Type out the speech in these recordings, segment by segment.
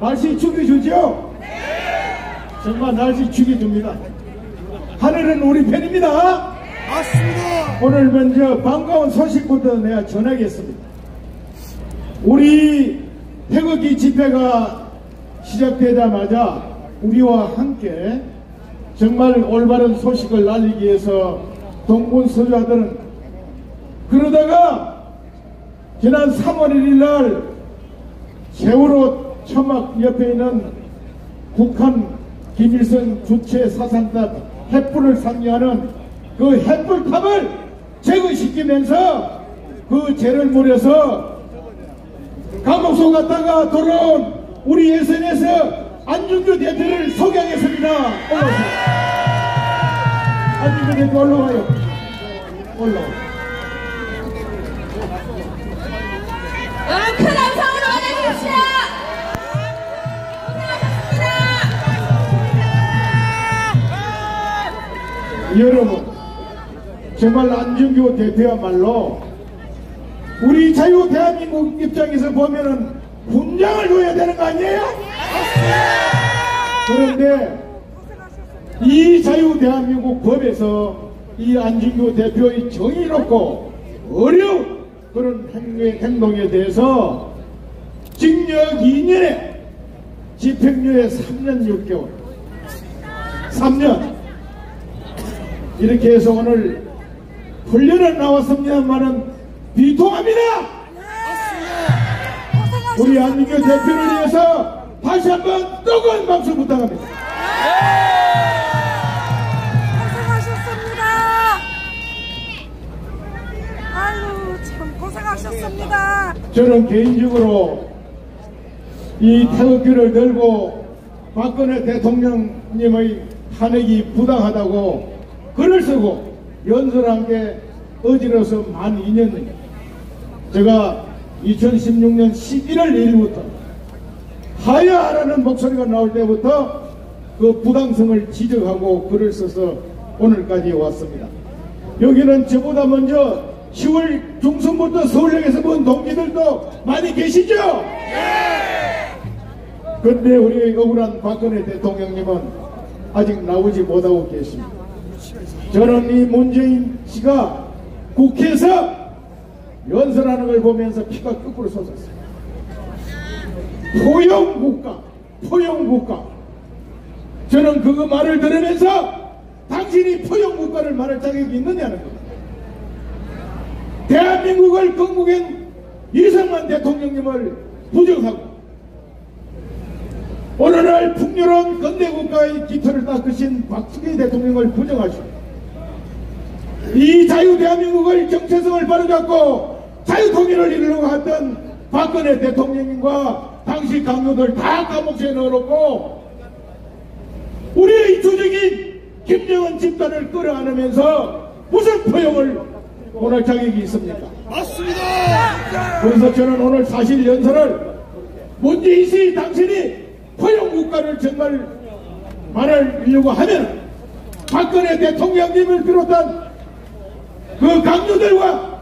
날씨 죽여주죠? 정말 날씨 죽여줍니다. 하늘은 우리 편입니다. 맞습니다. 오늘 먼저 반가운 소식부터 내가 전하겠습니다. 우리 태극기 집회가 시작되자마자 우리와 함께 정말 올바른 소식을 알리기 위해서 동문서주하들은 그러다가 지난 3월 1일 날 세월호 천막 옆에 있는 북한 김일성 주체 사상탑 햇불을 상징하는 그 햇불탑을 제거시키면서 그 죄를 물어서 감옥소 갔다가 돌아온 우리 예선에서 안중규 대표를 소개하겠습니다. 올라오세요. 안중규 대표 올라와요. 올라와. 여러분 큰 함성으로 맞아주십시오. 여러분 정말 안중규 대표야말로 우리 자유 대한민국 입장에서 보면은 훈장을 줘야 되는 거 아니에요? 그런데 이 자유 대한민국 법에서 이 안중규 대표의 정의롭고 어려운 그런 행동에, 행동에 대해서 징역 2년에 집행유예 3년 6개월 3년 이렇게 해서 오늘 훈련을 나왔습니다만은 비통합니다. 우리 안민규 대표를 위해서 다시 한번 뜨거운 박수 부탁합니다. 고생하셨습니다. 아유 참 고생하셨습니다. 저는 개인적으로 이 태극기를 들고 박근혜 대통령님의 탄핵이 부당하다고 글을 쓰고 연설한 게 어지러서 만 2년 제가 2016년 11월 1일부터 하야라는 목소리가 나올 때부터 그 부당성을 지적하고 글을 써서 오늘까지 왔습니다. 여기는 저보다 먼저 10월 중순부터 서울역에서 본 동기들도 많이 계시죠? 근데 우리 억울한 박근혜 대통령님은 아직 나오지 못하고 계십니다. 저는 이 문재인 씨가 국회에서 연설하는 걸 보면서 피가 거꾸로 솟았어요. 포용국가, 포용국가. 저는 그거 말을 들으면서 당신이 포용국가를 말할 자격이 있느냐는 겁니다. 대한민국을 건국한 이승만 대통령님을 부정하고 오늘날 풍요로운 건대국가의 기틀을 닦으신 박수기 대통령을 부정하시고 이 자유 대한민국을 정체성을 바로잡고 자유 통일을 이루려고 했던 박근혜 대통령님과 당시 강요들 다 감옥에 넣어놓고 우리의 주적인 김정은 집단을 끌어안으면서 무슨 포용을 오늘 자격이 있습니까? 맞습니다. 그래서 저는 오늘 사실 연설을 문재인 씨 당신이 포용 국가를 정말 말하려고 하면 박근혜 대통령님을 비롯한 그 강조들과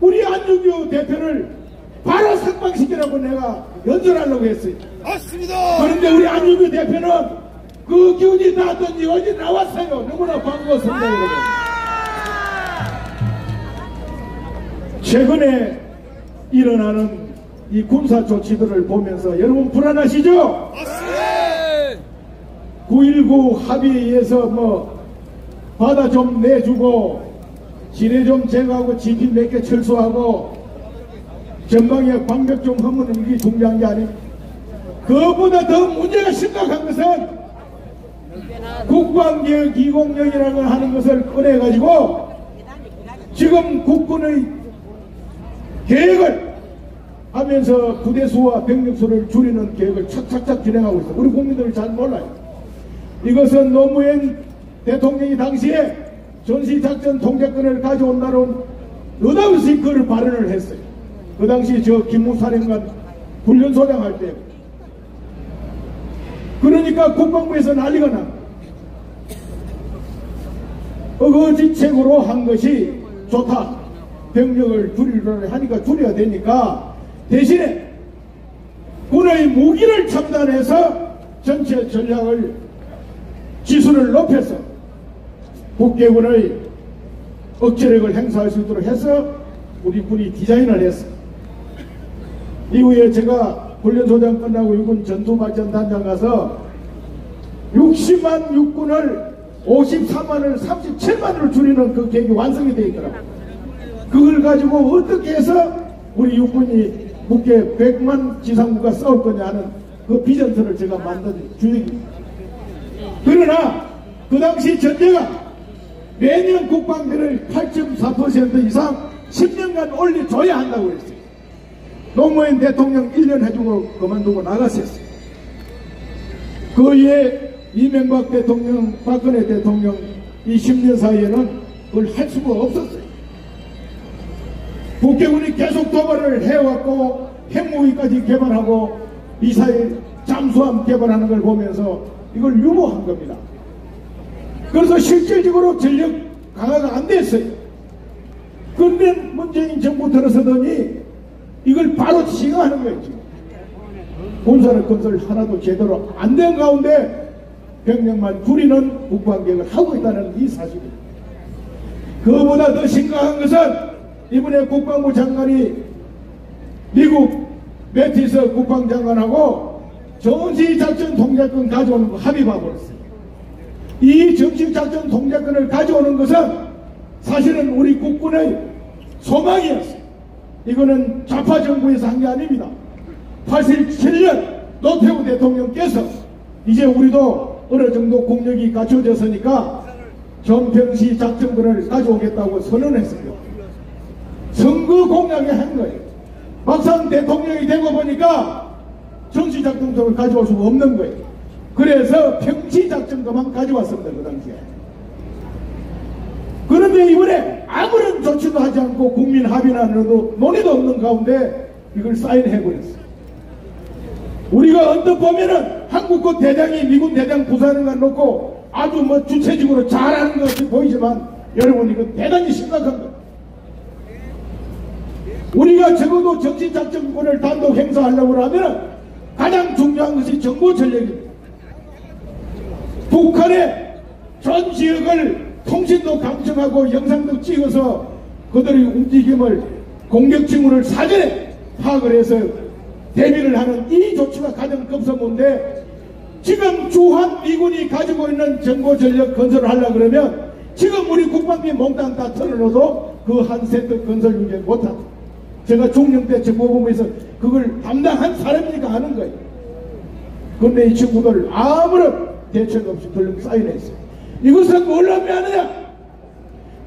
우리 안중규 대표를 바로 석방시키라고 내가 연설하려고 했어요. 맞습니다. 그런데 우리 안중규 대표는 그 기운이 닿았던지 어제 나왔어요. 너무나 반가웠습니다, 여러분. 최근에 일어나는 이 군사 조치들을 보면서 여러분 불안하시죠? 맞습니다. 9.19 합의에 의해서 뭐 바다 좀 내주고 지뢰 좀 제거하고 지피 몇개 철수하고 전방에 방벽 좀 하면 이게 중요한 게 아닙니다. 그보다 더 문제가 심각한 것은 국방개혁 20년이라고 하는 것을 꺼내가지고 지금 국군의 계획을 하면서 부대 수와 병력 수를 줄이는 계획을 착착착 진행하고 있어. 우리 국민들은 잘 몰라요. 이것은 노무현 대통령이 당시에 전시작전 통제권을 가져온다는 느닷없이 그를 발언을 했어요. 그 당시 저 김무사령관 훈련소장 할 때. 그러니까 국방부에서 난리가 나. 어거지책으로 한 것이 좋다. 병력을 줄이려 하니까 줄여야 되니까 대신에 군의 무기를 첨단해서 전체 전략을 지수를 높여서 국계군의 억제력을 행사할 수 있도록 해서 우리 군이 디자인을 했어. 이후에 제가 훈련소장 끝나고 육군 전투발전단장 가서 60만 육군을 53만을 37만으로 줄이는 그 계획이 완성이 되어 있더라고요. 그걸 가지고 어떻게 해서 우리 육군이 국계 100만 지상군과 싸울 거냐 하는 그 비전서를 제가 만든 주역입니다. 그러나 그 당시 전제가 매년 국방비를 8.4% 이상 10년간 올려줘야 한다고 했어요. 노무현 대통령 1년 해주고 그만두고 나갔었어요. 그 이에 이명박 대통령, 박근혜 대통령 이 10년 사이에는 그걸 할 수가 없었어요. 국회군이 계속 도발을 해왔고 핵무기까지 개발하고 미사일 잠수함 개발하는 걸 보면서 이걸 유보한 겁니다. 그래서 실질적으로 전력 강화가 안 됐어요. 그런데 문재인 정부 들어서더니 이걸 바로 시행하는 거예요. 본사를 건설 하나도 제대로 안 된 가운데 병력만 줄이는 국방계획을 하고 있다는 이 사실입니다. 그보다 더 심각한 것은 이번에 국방부 장관이 미국 매티스 국방장관하고 전시작전 통제권 가져오는 거 합의해버렸어요. 이 정식작전 통제권을 가져오는 것은 사실은 우리 국군의 소망이었어요. 이거는 좌파 정부에서 한 게 아닙니다. 87년 노태우 대통령께서 이제 우리도 어느 정도 국력이 갖춰졌으니까 전평시 작전권을 가져오겠다고 선언했어요. 선거 공약에 한 거예요. 막상 대통령이 되고 보니까 정치 작전권을 가져올 수가 없는 거예요. 그래서 평시작전권만 가져왔습니다. 그 당시에. 그런데 이번에 아무런 조치도 하지 않고 국민 합의나도 논의도 없는 가운데 이걸 사인해버렸어요. 우리가 언뜻 보면은 한국군 대장이 미군 대장 부사는 걸 놓고 아주 뭐 주체적으로 잘하는 것이 보이지만 여러분 이거 대단히 심각한 거예요. 우리가 적어도 정신작전권을 단독 행사하려고 하면 가장 중요한 것이 정보 전략입니다. 북한의 전 지역을 통신도 강청하고 영상도 찍어서 그들의 움직임을 공격 징후를 사전에 파악을 해서 대비를 하는 이 조치가 가장 급선무인데 지금 주한 미군이 가지고 있는 정보 전력 건설을 하려 그러면 지금 우리 국방비 몽땅 다 털어놓어도 그 한 세트 건설 유지 못한다. 제가 종령 때 정보본부에서 그걸 담당한 사람이니까 하는 거예요. 그런데 이 친구들 아무런 대책 없이 돌림 사인했어요. 이것은 뭘 의미하느냐?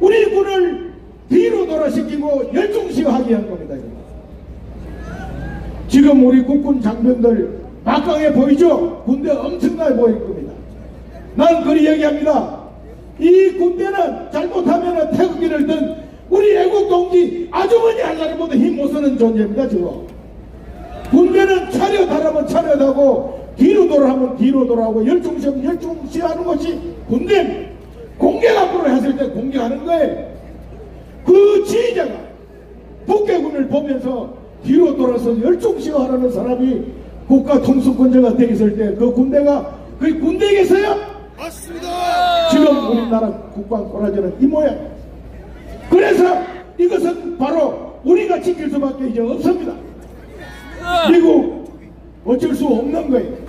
우리 군을 뒤로 돌아시키고 열중시하게 한 겁니다. 지금 우리 국군 장병들 막강해 보이죠? 군대 엄청나게 보일 겁니다. 난 그리 얘기합니다. 이 군대는 잘못하면 태극기를 든 우리 애국 동지 아주머니 하나님보다 힘 못 쓰는 존재입니다. 지금. 군대는 차렷하라면 차렷하고 뒤로 돌아하면 뒤로 돌아오고 열중시하면 열중시하는 것이 군대입니다. 공격 앞으로 했을 때 공격하는 거예요. 그 지휘자가 북괴군을 보면서 뒤로 돌아서 열중시하라는 사람이 국가 통수권자가 돼 있을 때 그 군대가 그 군대겠어요? 맞습니다. 지금 우리나라 국방 꼬라지는 이 모양. 그래서 이것은 바로 우리가 지킬 수밖에 이제 없습니다. 미국 어쩔 수 없는 거예요.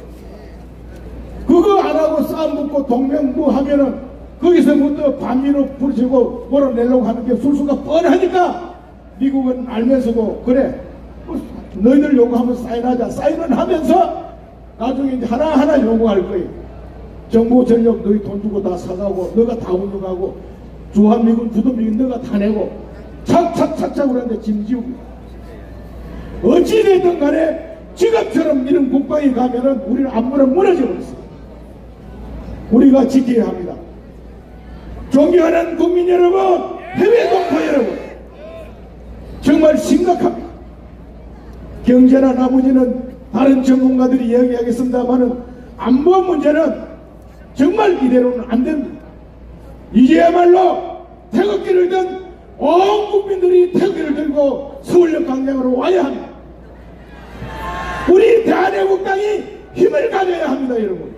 그거 안 하고 싸움 붙고 동맹부 하면은 거기서부터 반미로 부르치고 몰아내려고 하는 게 술수가 뻔하니까 미국은 알면서도 그래 뭐 너희들 요구하면 사인하자 사인은 하면서 나중에 이제 하나하나 요구할 거예요. 정보 전력 너희 돈 주고 다 사가고 너가 다 운영하고 주한미군 부도미군 너가 다 내고 착착착착 그러는데 짐지우고 어찌됐든 간에 지금처럼 이런 국방에 가면은 우리는 앞문은 무너져 버렸어요. 우리가 지켜야 합니다. 존경하는 국민 여러분, 해외 동포 여러분, 정말 심각합니다. 경제나 나머지는 다른 전문가들이 이야기하겠습니다만은 안보 문제는 정말 이대로는 안 됩니다. 이제야말로 태극기를 든 온 국민들이 태극기를 들고 서울역 광장으로 와야 합니다. 우리 대한애국당이 힘을 가져야 합니다, 여러분.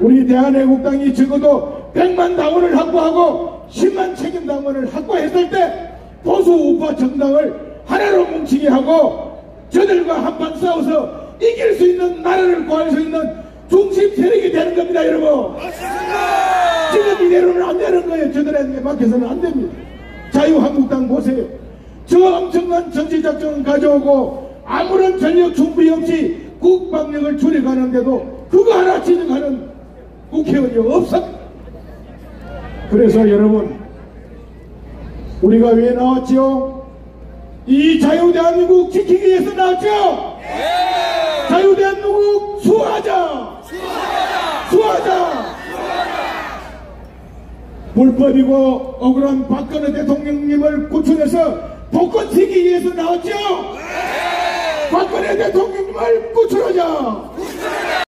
우리 대한애국당이 적어도 100만 당원을 확보하고 10만 책임 당원을 확보했을 때 보수 우파 정당을 하나로 뭉치게 하고 저들과 한판 싸워서 이길 수 있는 나라를 구할 수 있는 중심 세력이 되는 겁니다, 여러분. 지금 이대로는 안 되는 거예요. 저들에게 맡겨서는 안 됩니다. 자유한국당 보세요. 저 엄청난 전시작전을 가져오고 아무런 전력 준비 없이 국방력을 줄여가는데도 그거 하나 지적하는 국회의원이 없어. 그래서 여러분, 우리가 왜 나왔지요? 이 자유대한민국 지키기 위해서 나왔죠? 자유대한민국 수호하자! 수호하자! 불법이고 억울한 박근혜 대통령님을 구출해서 복권 치기 위해서 나왔죠? 박근혜 대통령님을 구출하자!